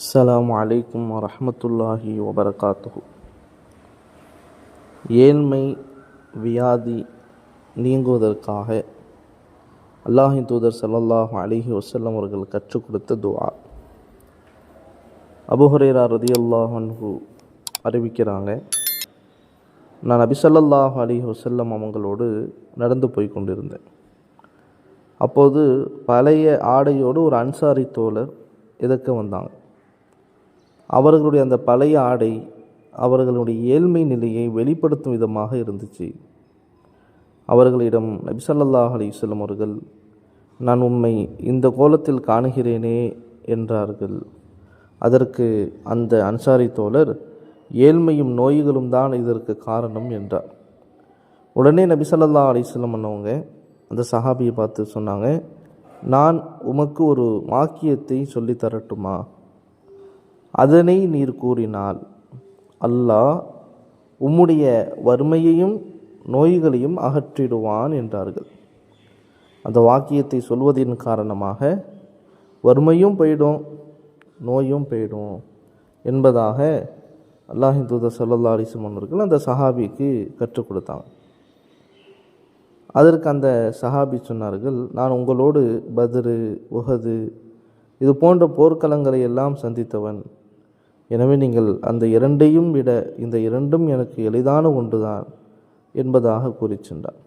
அஸ்லாம் அலைக்கும் வரமத்துல்லாஹி வபரகாத்து ஏழ்மை வியாதி நீங்குவதற்காக அல்லாஹின் தூதர் சல்லாஹ் அலிஹி வசல்லம் அவர்கள் கற்றுக் கொடுத்த துவா. அபுஹரேரா ரதி அல்லாஹன்ஹு அறிவிக்கிறாங்க நான் அபிசல்லாஹ் அலிஹி வசல்லம் அவங்களோடு நடந்து போய் கொண்டிருந்தேன். அப்போது பழைய ஆடையோடு ஒரு அன்சாரி தோழர் எதிர்க்க வந்தாங்க? அவர்களுடைய அந்த பழைய ஆடை அவர்களுடைய ஏழ்மை நிலையை வெளிப்படுத்தும் விதமாக இருந்துச்சு. அவர்களிடம் நபிசல்லாஹ் ஸல்லல்லாஹு அவர்கள் நான் உம்மை இந்த கோலத்தில் காணுகிறேனே என்றார்கள். அதற்கு அந்த அன்சாரி தோழர் ஏழ்மையும் நோய்களும் தான் இதற்கு காரணம் என்றார். உடனே நபிசல்லா அலிஸ்லம் அலைஹி பண்ணவங்க அந்த சஹாபியை பார்த்து சொன்னாங்க நான் உமக்கு ஒரு வாக்கியத்தை சொல்லித் தரட்டுமா? அதனை நீர் கூறினால் அல்லாஹ் உம்முடைய வறுமையையும் நோய்களையும் அகற்றிடுவான் என்றார்கள். அந்த வாக்கியத்தை சொல்வதின் காரணமாக வறுமையும் போயிடும் நோயும் போயிடும் என்பதாக அல்லாஹின் தூதர் சல்லல்லா அலிஸ்லம் அவர்கள் அந்த சஹாபிக்கு கற்றுக் கொடுத்தாங்க. அதற்கு அந்த சஹாபி சொன்னார்கள் நான் உங்களோடு பத்ரு உஹது இது போன்ற போர்க்களங்களை எல்லாம் சந்தித்தவன் எனவே நீங்கள் அந்த இரண்டையும் விட இந்த இரண்டும் எனக்கு எளிதான ஒன்றுதான் என்பதாக கூறி சென்றார்.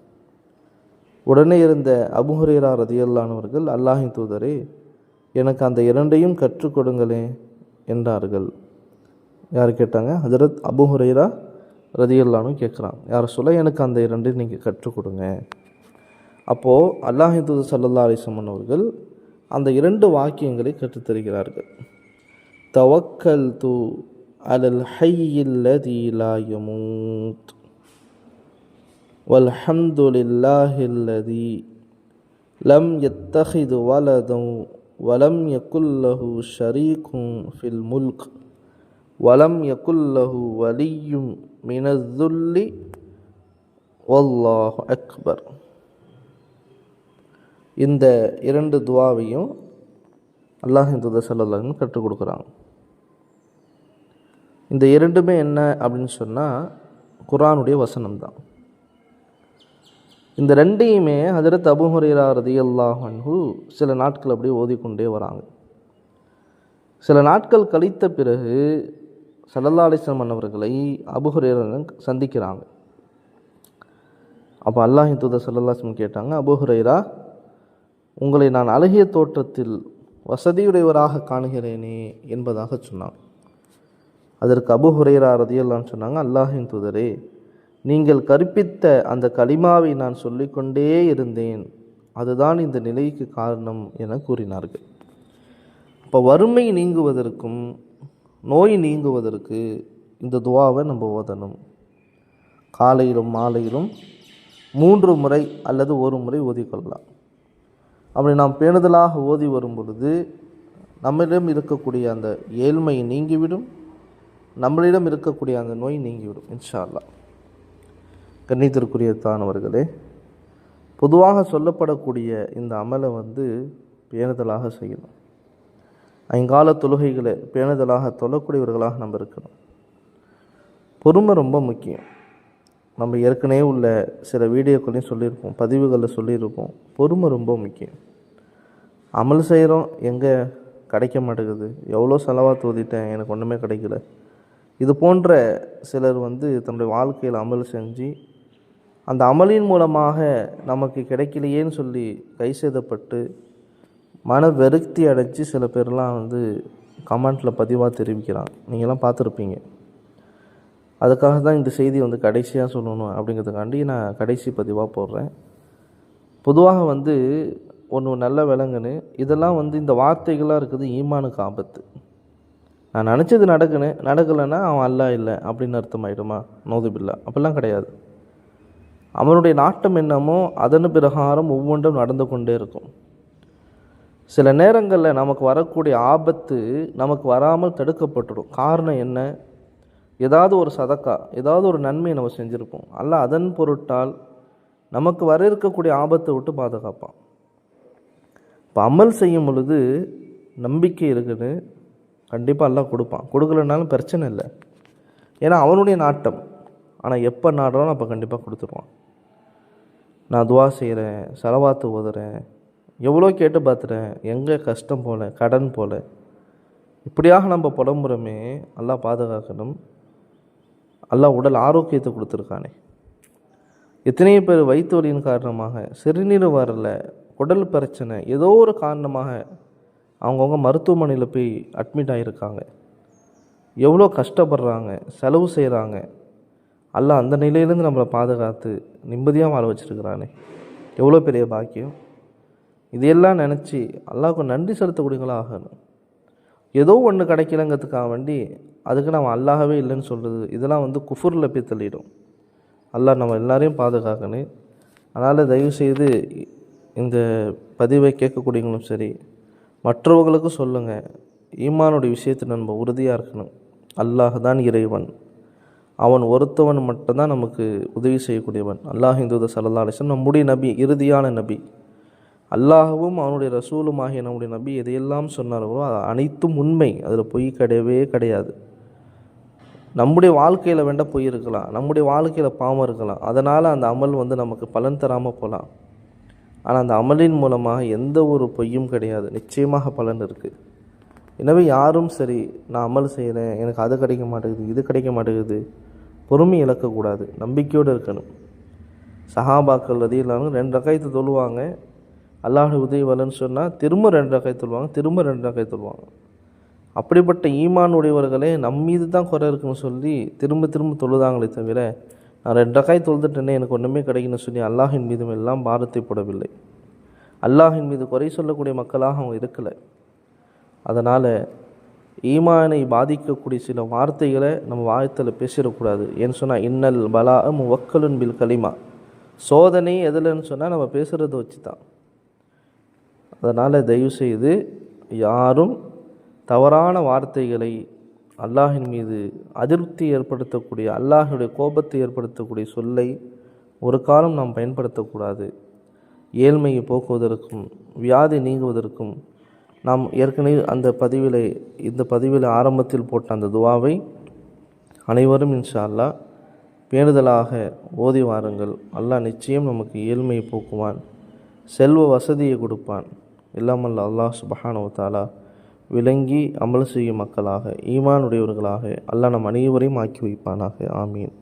உடனே இருந்த அபுஹரேரா ரதியல்லானவர்கள் அல்லாஹின் தூதரே எனக்கு அந்த இரண்டையும் கற்றுக் கொடுங்களே என்றார்கள். யார் கேட்டாங்க? ஹஜரத் அபுஹுரேரா ரதியல்லானும் கேட்குறான். யார் சொல்ல எனக்கு அந்த இரண்டையும் நீங்கள் கற்றுக் கொடுங்க. அப்போது அல்லாஹின் தூதர் சல்லல்லா அலிசம்மன் அவர்கள் அந்த இரண்டு வாக்கியங்களை கற்றுத்தருகிறார்கள். தவக்கல் து அலல் ஹையில்லதி லா யமூத் والحمد لله الذي لم يتخذ ولدا ولم يكن له شريك في الملك ولم يكن له ولي من الذل والله أكبر இந்த இரண்டு துவாவையும் அல்லாஹின் தூதர் சல்லல்லாஹுன்னு கற்றுக் கொடுக்குறாங்க இந்த இரண்டுமே என்ன அப்படின்னு சொன்னால் குரானுடைய வசனம் தான் இந்த ரெண்டையுமே அதில் அபு ஹுரேரா ரதியல்லாஹ் சில நாட்கள் அப்படியே ஓதிக்கொண்டே வராங்க. சில நாட்கள் கழித்த பிறகு சல்லல்லா மன்னவர்களை அவர்களை அபு சந்திக்கிறாங்க. அப்போ அல்லாஹி தூதர் சல்லல்லாஸ்லம் கேட்டாங்க அபுஹுரேரா உங்களை நான் அழகிய தோற்றத்தில் வசதியுடையவராக காணுகிறேனே என்பதாக சொன்னான் அதற்கு அபு ஹுரேரா ரதியல்லான்னு சொன்னாங்க அல்லாஹின் தூதரே நீங்கள் கற்பித்த அந்த கலிமாவை நான் சொல்லிக்கொண்டே இருந்தேன். அதுதான் இந்த நிலைக்கு காரணம் என கூறினார்கள். இப்போ வறுமை நீங்குவதற்கும் நோய் நீங்குவதற்கு இந்த துவாவை நம்ம ஓதணும். காலையிலும் மாலையிலும் மூன்று முறை அல்லது ஒரு முறை ஓதிக்கொள்ளலாம் அப்படி நாம் பேணுதலாக ஓதி வரும் பொழுது நம்மிடம் இருக்கக்கூடிய அந்த ஏழ்மை நீங்கிவிடும். நம்மளிடம் இருக்கக்கூடிய அந்த நோய் நீங்கிவிடும் இன்ஷா அல்லா தானவர்களே பொதுவாக சொல்லப்படக்கூடிய இந்த அமலை வந்து பேணுதலாக செய்யணும். ஐங்கால தொழுகைகளை பேணுதலாக தொழக்கூடியவர்களாக நம்ம இருக்கணும். பொறுமை ரொம்ப முக்கியம். நம்ம ஏற்கனவே உள்ள சில வீடியோக்களையும் சொல்லியிருப்போம் பதிவுகளில் சொல்லியிருப்போம். பொறுமை ரொம்ப முக்கியம். அமல் செய்கிறோம் எங்கே கிடைக்க மாட்டேங்குது? எவ்வளோ செலவாக தோதிட்டேன் எனக்கு ஒன்றுமே கிடைக்கல. இது போன்ற சிலர் வந்து தன்னுடைய வாழ்க்கையில் அமல் செஞ்சு அந்த அமலின் மூலமாக நமக்கு கிடைக்கலையேன்னு சொல்லி கை செய்தப்பட்டு மன வெறுக்தி அடைஞ்சு சில பேர்லாம் வந்து கமெண்ட்டில் பதிவாக தெரிவிக்கிறாங்க. நீங்களாம் பார்த்துருப்பீங்க. அதுக்காக தான் இந்த செய்தி வந்து கடைசியாக சொல்லணும் அப்படிங்கிறதுக்காண்டி நான் கடைசி பதிவாக போடுறேன். பொதுவாக வந்து ஒன்று நல்ல விலங்குன்னு இதெல்லாம் வந்து இந்த வார்த்தைகளாக இருக்குது ஈமானுக்கு ஆபத்து. நான் நினச்சது நடக்குன்னு நடக்கலைன்னா அவன் அல்லா இல்லை அப்படின்னு அர்த்தம் ஆயிடுமா நோதுபில்லா. அப்படிலாம் கிடையாது. அவனுடைய நாட்டம் என்னமோ அதன் பிரகாரம் ஒவ்வொன்றும் நடந்து கொண்டே இருக்கும். சில நேரங்களில் நமக்கு வரக்கூடிய ஆபத்து நமக்கு வராமல் தடுக்கப்பட்டுடும். காரணம் என்ன? ஏதாவது ஒரு சதக்கா ஏதாவது ஒரு நன்மையை நம்ம செஞ்சுருப்போம். அல்ல அதன் பொருட்டால் நமக்கு வர இருக்கக்கூடிய ஆபத்தை விட்டு பாதுகாப்பான். இப்போ அமல் செய்யும் பொழுது நம்பிக்கை இருக்குது கண்டிப்பாக எல்லாம் கொடுப்பான். கொடுக்கலனாலும் பிரச்சனை இல்லை. ஏன்னா அவனுடைய நாட்டம். ஆனால் எப்போ நாடுறானோ அப்போ கண்டிப்பாக கொடுத்துருவான். நான் துவா செய்கிறேன் செலவாத்து ஓதுறேன் எவ்வளோ கேட்டு பார்த்துறேன் எங்கே கஷ்டம் போல் கடன் போல. இப்படியாக நம்ம புலம்புறமே நல்லா பாதுகாக்கணும். நல்லா உடல் ஆரோக்கியத்தை கொடுத்துருக்கானே. எத்தனையோ பேர் வயிற்று வலியின் காரணமாக சிறுநீர் வரல உடல் பிரச்சனை ஏதோ ஒரு காரணமாக அவங்கவுங்க மருத்துவமனையில் போய் அட்மிட் ஆகியிருக்காங்க. எவ்வளோ கஷ்டப்படுறாங்க செலவு செய்கிறாங்க. அல்லாஹ் அந்த நிலையிலேருந்து நம்மளை பாதுகாத்து நிம்மதியாக வாழ வச்சுருக்கிறானே. எவ்வளோ பெரிய பாக்கியம். இதையெல்லாம் நினச்சி அல்லாவுக்கு நன்றி செலுத்தக்கூடியவங்களா ஆகணும். ஏதோ ஒன்று கிடைக்கலங்கிறதுக்காக வேண்டி அதுக்கு நம்ம அல்லாகவே இல்லைன்னு சொல்கிறது இதெல்லாம் வந்து குஃபுரில் போய் தள்ளிடும். அல்லாஹ் நம்ம எல்லாரையும் பாதுகாக்கணும். அதனால் தயவுசெய்து இந்த பதிவை கேட்கக்கூடியவங்களும் சரி மற்றவங்களுக்கும் சொல்லுங்கள் ஈமானுடைய விஷயத்தில் நம்ம உறுதியாக இருக்கணும். அல்லாஹ் தான் இறைவன். அவன் ஒருத்தவன் மட்டும்தான் நமக்கு உதவி செய்யக்கூடியவன். அல்லாஹ் இந்துத சல்லா அலிஸ்லம் நம்முடைய நபி இறுதியான நபி. அல்லாஹவும் அவனுடைய ரசூலும் ஆகிய நம்முடைய நபி எதையெல்லாம் சொன்னார்களோ அது அனைத்தும் உண்மை. அதில் பொய் கிடையவே கிடையாது. நம்முடைய வாழ்க்கையில் வேண்டாம் பொய் இருக்கலாம். நம்முடைய வாழ்க்கையில் பாவம் இருக்கலாம். அதனால் அந்த அமல் வந்து நமக்கு பலன் தராமல் போகலாம். ஆனால் அந்த அமலின் மூலமாக எந்த ஒரு பொய்யும் கிடையாது. நிச்சயமாக பலன் இருக்குது எனவே யாரும் சரி நான் அமல் செய்கிறேன் எனக்கு அது கிடைக்க மாட்டேங்குது இது கிடைக்க மாட்டேங்குது பொறுமை இழக்கக்கூடாது நம்பிக்கையோடு இருக்கணும். சஹாபாக்கள் அது இல்லாமல் ரெண்டு ரகாயத்தை தொழுவாங்க. அல்லாஹ் உதவி வரலன்னு சொன்னால் திரும்ப ரெண்டு ரகாய் தொழுவாங்க திரும்ப ரெண்டு ரகாய் தொழுவாங்க. அப்படிப்பட்ட ஈமான் உடையவர்களே நம் மீது தான் குறை இருக்குன்னு சொல்லி திரும்ப திரும்ப தொழுதாங்களே தவிர நான் ரெண்டு ரகாய் தொழுதுட்டேனே எனக்கு ஒன்றுமே கிடைக்குன்னு சொல்லி அல்லாஹின் மீதும் எல்லாம் பாரத்தை போடவில்லை. அல்லாஹின் மீது குறை சொல்லக்கூடிய மக்களாக அவங்க இருக்கலை. அதனால் ஈமானை பாதிக்கக்கூடிய சில வார்த்தைகளை நம்ம வாயத்தில் பேசிடக்கூடாது. ஏன்னு சொன்னால் இன்னல் பலா முவக்கலுன் பில் கலிமா சோதனை எதுலன்னு சொன்னால் நம்ம பேசுகிறத வச்சு தான் அதனால் தயவுசெய்து யாரும் தவறான வார்த்தைகளை அல்லாஹின் மீது அதிருப்தி ஏற்படுத்தக்கூடிய அல்லாஹுடைய கோபத்தை ஏற்படுத்தக்கூடிய சொல்லை ஒரு காலம் நாம் பயன்படுத்தக்கூடாது. ஏழ்மையை போக்குவதற்கும் வியாதி நீங்குவதற்கும் நாம் ஏற்கனவே அந்த பதிவில் இந்த பதிவில் ஆரம்பத்தில் போட்ட அந்த துவாவை அனைவரும் இன்ஷா அல்லாஹ் பேணுதலாக ஓதி வாருங்கள். அல்லாஹ் நிச்சயம் நமக்கு ஏழ்மையை போக்குவான் செல்வ வசதியை கொடுப்பான். இல்லாமல் அல்லாஹ் சுபஹானு தாலா விளங்கி அமல் செய்யும் மக்களாக ஈமானுடையவர்களாக அல்லாஹ் நம் அனைவரையும் ஆக்கி வைப்பானாக. ஆமீன்.